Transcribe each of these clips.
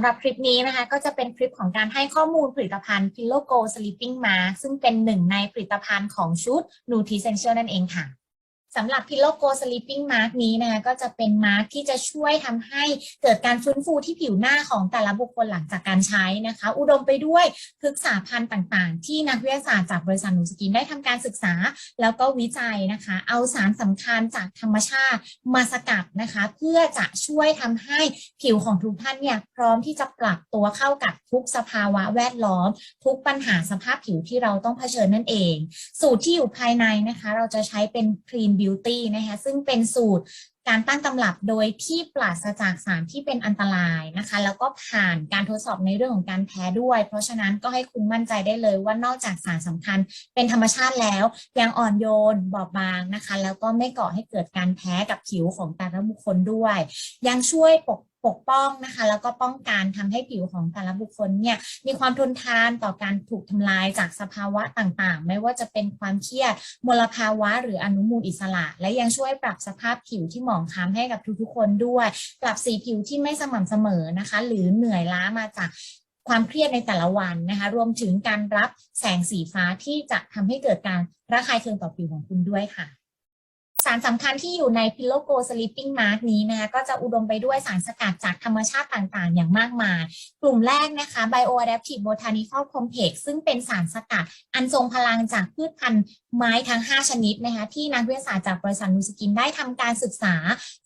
สำหรับคลิปนี้นะคะก็จะเป็นคลิปของการให้ข้อมูลผลิตภัณฑ์ Pillow Go Sleeping Mask ซึ่งเป็นหนึ่งในผลิตภัณฑ์ของชุด Nutrition นั่นเองค่ะ สำหรับ Pillow Go Sleeping Mask นี้นะคะก็จะเป็นมาร์กที่จะช่วยทำให้เกิดการฟื้นฟูที่ผิวหน้าของแต่ละบุคคลหลังจากการใช้นะคะ อุดมไปด้วยพฤกษาพันธุ์ต่างๆ ที่นักวิทยาศาสตร์จากบริษัทนูสกินได้ทำการศึกษา แล้วก็วิจัยนะคะ เอาสารสำคัญจากธรรมชาติมาสกัดนะคะ เพื่อจะช่วยทำให้ผิวของทุกท่านเนี่ยพร้อมที่จะปรับตัวเข้ากับทุกสภาวะแวดล้อม ทุกปัญหาสภาพผิวที่เราต้องเผชิญนั่นเอง สูตรที่อยู่ภายในนะคะ เราจะใช้เป็น Clean Beauty นะคะซึ่งเป็นสูตรการตั้งตำรับโดยที่ปราศจากสารที่เป็นอันตรายนะคะ แล้วก็ผ่านการทดสอบในเรื่องของการแพ้ด้วย เพราะฉะนั้นก็ให้คุณมั่นใจได้เลยว่านอกจากสารสำคัญเป็นธรรมชาติแล้ว ยังอ่อนโยนบอบบางนะคะ แล้วก็ไม่ก่อให้เกิดการแพ้กับผิวของแต่ละบุคคลด้วย ยังช่วยปก ปกป้องนะคะ แล้วก็ป้องกันทำให้ผิวของแต่ละบุคคลเนี่ยมีความทนทานต่อการถูกทำลายจากสภาวะต่างๆ ไม่ว่าจะเป็นความเครียดมลภาวะ หรืออนุมูลอิสระ และยังช่วยปรับสภาพผิวที่หมองคล้ำให้กับทุกๆคนด้วย ปรับสีผิวที่ไม่สม่ำเสมอนะคะ หรือเหนื่อยล้ามาจากความเครียดในแต่ละวันนะคะ รวมถึงการรับแสงสีฟ้าที่จะทำให้เกิดการระคายเคืองต่อผิวของคุณด้วยค่ะารสำคัญที่อยู่ใน Pillow Go Sleeping Mask นี้นะคะก็จะอุดมไปด้วยสารสกัดจากธรรมชาติต่างๆ อย่างมากมาย กลุ่มแรกนะคะ Bioadaptive Botanical Complex ซึ่งเป็นสารสกัดอันทรงพลังจากพืชพันธุ์ไม้ทั้ง 5 ชนิดนะคะที่นักวิทยาศาสตร์จากบริษัทนูสกินได้ทำการศึกษา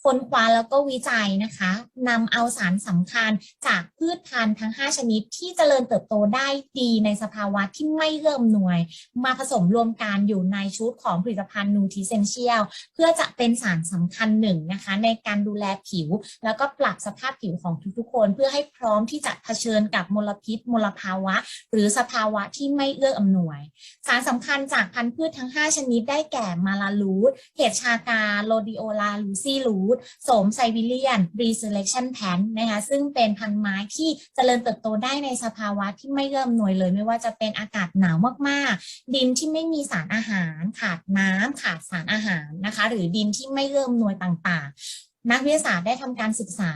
ค้นคว้าแล้วก็วิจัยนะคะนำเอาสารสำคัญจากพืชพันธุ์ทั้ง 5 ชนิด ที่เจริญเติบโตได้ดีในสภาวะที่ไม่เอื้อมหน่วย มาผสมรวมกันอยู่ในชุดของผลิตภัณฑ์นูท e เซนเชียลเพื่อจะเป็นสารสำคัญหนึ่งนะคะ ในการดูแลผิว แล้วก็ปรับสภาพผิวของทุกๆคน เพื่อให้พร้อมที่จะเผชิญกับมลพิษ มลภาวะ หรือสภาวะที่ไม่เอื้ออำนวย สารสำคัญจากพันธุ์พืชทั้ง 5 ชนิดได้แก่มาลาลูดเห็ดชากาโรดิโอลาลูซี่ลูดโสมไซบิเลียนรีเซเลชันแพนนะคะซึ่งเป็นพันธุ์ไม้ที่เจริญเติบโตได้ในสภาวะที่ไม่เอื้ออำนวยเลย ไม่ว่าจะเป็นอากาศหนาวมากๆ ดินที่ไม่มีสารอาหาร ขาดน้ำขาดสารอาหารนะคะหรือดินที่ไม่เริ่มนวยต่างๆ นักวิทยาศาสตร์ได้ทำการศึกษา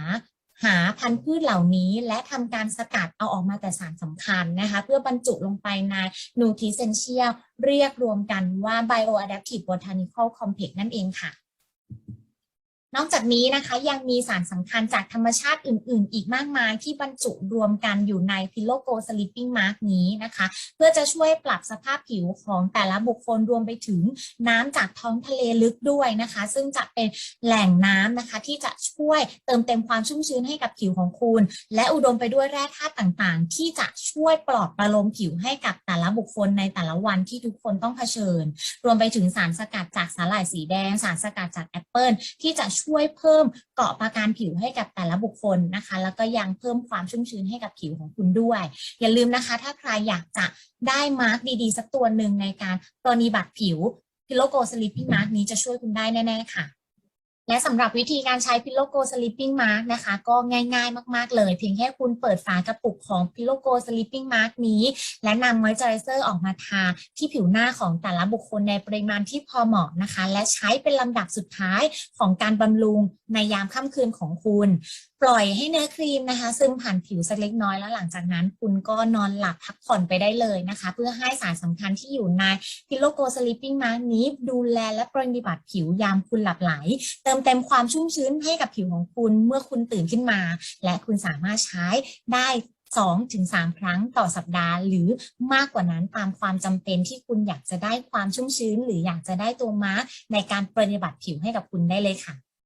หาพันธุ์พืชเหล่านี้ และทำการสกัดเอาออกมาแต่สารสำคัญนะคะ เพื่อบรรจุลงไปในนูทิเซนเชียเรียกรวมกันว่า Bioadaptive Botanical Complex นั่นเองค่ะ นอกจากนี้นะคะยังมีสารสำคัญจากธรรมชาติอื่น ๆ อีกมากมายที่บรรจุรวมกันอยู่ใน Pillow Go Sleeping Mask นี้นะคะ เพื่อจะช่วยปรับสภาพผิวของแต่ละบุคคลรวมไปถึงน้ำจากท้องทะเลลึกด้วยนะคะ ซึ่งจะเป็นแหล่งน้ำนะคะ ที่จะช่วยเติมเต็มความชุ่มชื้นให้กับผิวของคุณ และอุดมไปด้วยแร่ธาตุต่างๆ ที่จะช่วยปลอบประโลมผิวให้กับแต่ละบุคคลในแต่ละวันที่ทุกคนต้องเผชิญ รวมไปถึงสารสกัดจากสาหร่ายสีแดง สารสกัดจากแอปเปิลที่จะช่วยเพิ่มเกาะประการผิวให้กับแต่ละบุคคลนะคะ แล้วก็ยังเพิ่มความชุ่มชื้นให้กับผิวของคุณด้วย อย่าลืมนะคะ ถ้าใครอยากจะได้มาร์กดีๆ สักตัวหนึ่งในการปรนนิบัติผิวพิโลโกสลิปปิ้งมาร์กนี้จะช่วยคุณได้แน่ๆค่ะ และสำหรับวิธีการใช้ Pillow Go Sleeping Mask นะคะ ก็ง่ายๆมากๆเลย เพียงแค่คุณเปิดฝากระปุกของ Pillow Go Sleeping Mask นี้ และนำมอยเจอร์เซอร์ออกมาทาที่ผิวหน้าของแต่ละบุคคลในปริมาณที่พอเหมาะนะคะ และใช้เป็นลำดับสุดท้ายของการบำรุงในยามค่ำคืนของคุณ ปล่อยให้เนื้อครีมนะคะ ซึมผ่านผิวสักเล็กน้อยแล้วหลังจากนั้นคุณก็นอนหลับพักผ่อนไปได้เลยนะคะ เพื่อให้สารสำคัญที่อยู่ใน Pillow Go Sleeping Mask นี้ ดูแลและปฏิบัติผิวยามคุณหลับไหลเติมเต็มความชุ่มชื้นให้กับผิวของคุณเมื่อคุณตื่นขึ้นมา และคุณสามารถใช้ได้2ถึง3ครั้งต่อสัปดาห์ หรือมากกว่านั้นตามความจำเป็นที่คุณอยากจะได้ความชุ่มชื้น หรืออยากจะได้ตัวมาร์กในการปฏิบัติผิวให้กับคุณได้เลยค่ะ